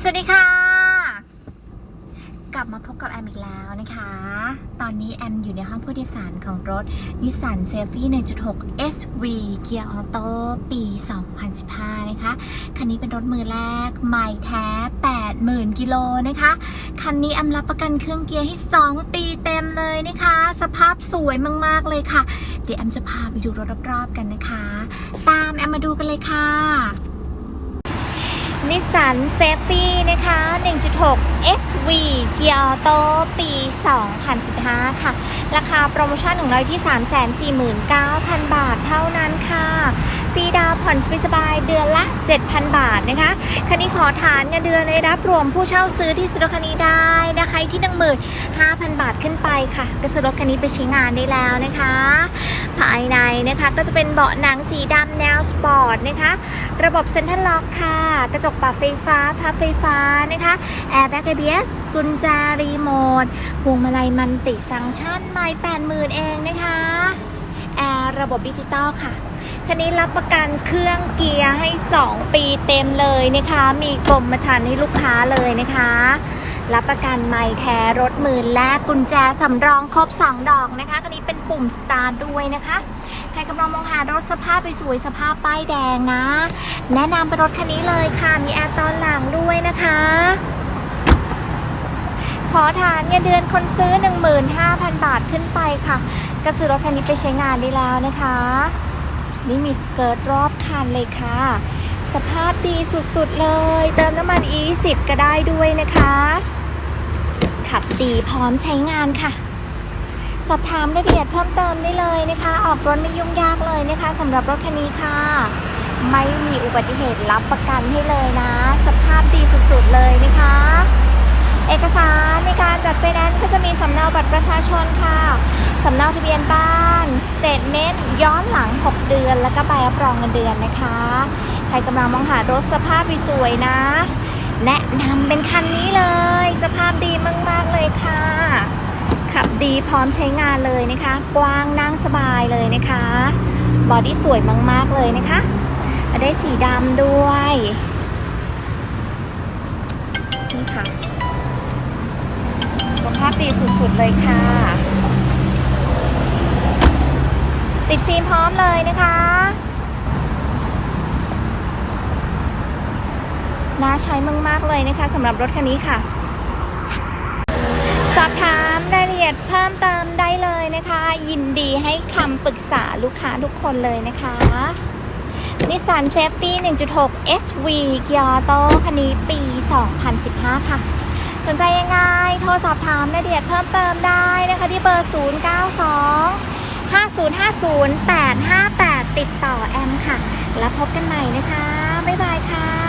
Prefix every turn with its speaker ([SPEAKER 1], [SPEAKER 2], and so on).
[SPEAKER 1] สวัสดีค่ะ กลับมาพบกับแอมอีกแล้วนะคะ ตอนนี้แอมอยู่ในห้องผู้โดยสารของรถนิสสันเซฟี่1.6 SV เกียร์ออโต้ปี 2015 นะคะ คันนี้เป็นรถมือแรก ใหม่แท้ 80,000 กิโลนะคะ คันนี้แอมรับประกันเครื่องเกียร์ให้ 2 ปีเต็มเลยนะคะ สภาพสวยมาก ๆ เลยค่ะ เดี๋ยวแอมจะพาไปดูรถรอบๆกันนะคะ ตามแอมมาดูกันเลยค่ะ นิสสันเซฟี่นะคะ 1.6 SV เกียร์ออโต้ปี 2015 ค่ะ ราคาโปรโมชั่นของเราที่ 349,000 บาทเท่านั้นค่ะ ฟรีดาวน์ผ่อนสบายเดือนละ 7,000 บาทนะคะคันนี้ขอฐานเงินเดือนในรับรวมผู้เช่าซื้อที่ซื้อรถคันนี้ได้นะคะที่15,000บาทขึ้นไปค่ะ ก็ซื้อรถคันนี้ไปใช้งานได้แล้วนะคะ ภายในนะคะก็จะเป็นเบาะหนังสีดำแนวสปอร์ตนะคะ ระบบเซ็นทรัลล็อกค่ะ กระจกปรับไฟฟ้าพับไฟฟ้านะคะแอร์แบ็ก ABS กุญแจรีโมทพวงมาลัยมันติฟังก์ชันไม่แปดหมื่นเองนะคะแอร์ระบบดิจิตอลค่ะ คันนี้รับประกันเครื่องเกียร์ให้ 2 ปีเต็มเลยนะคะ มีกรมธรรม์ให้ลูกค้าเลยนะคะ รับประกันไม่แท้รถมือและกุญแจสำรองครบ 2 ดอกนะคะ คันนี้เป็นปุ่มสตาร์ด้วยนะคะ ใครกำลังมองหารถสภาพไปสวยสภาพป้ายแดงนะ แนะนำเป็นรถคันนี้เลยค่ะ มีแอร์ตอนหลังด้วยนะคะขอฐานเงินเดือนคนซื้อ 15,000 บาทขึ้นไปค่ะ ก็ซื้อรถคันนี้ไปใช้งานได้แล้วนะคะ นี่มีสเกิร์ตรอบคันเลยค่ะ สภาพดีสุดๆเลย เติมน้ำมัน E10 ก็ได้ด้วยนะคะ ขับดีพร้อมใช้งานค่ะ สอบถามรายละเอียดเพิ่มเติมได้เลยนะคะ ออกรถไม่ยุ่งยากเลยนะคะสำหรับรถคันนี้ค่ะ ไม่มีอุบัติเหตุรับประกันให้เลยนะ สภาพดีสุดๆเลยนะคะ เอกสารในการจัดไฟแนนซ์ก็จะมีสำเนาบัตรประชาชนค่ะสำเนาทะเบียนบ้านสเตทเมนต์ ย้อนหลัง 6 เดือน แล้วก็ใบรับรองเงินเดือนนะคะ ใครกำลังมองหารถสภาพสวยๆนะ แนะนำเป็นคันนี้เลย สภาพดีมากๆเลยค่ะ ขับดีพร้อมใช้งานเลยนะคะ กว้างนั่งสบายเลยนะคะ บอดี้สวยมากๆเลยนะคะ ได้สีดำด้วยนี่ค่ะสภาพดีสุดๆเลยค่ะ ติดฟิล์มพร้อมเลยนะคะ น่าใช้มากๆเลยนะคะสำหรับรถคันนี้ค่ะ สอบถามรายละเอียดเพิ่มเติมได้เลยนะคะ ยินดีให้คำปรึกษาลูกค้าทุกคนเลยนะคะนิสสันเซฟฟี่1.6 SV เกียร์โตคันนี้ปี 2015 ค่ะ สนใจยังไง โทรสอบถามรายละเอียดเพิ่มเติมได้นะคะที่เบอร์ 092 5050 858 ติดต่อแอมค่ะ แล้วพบกันใหม่นะคะ บ๊ายบายค่ะ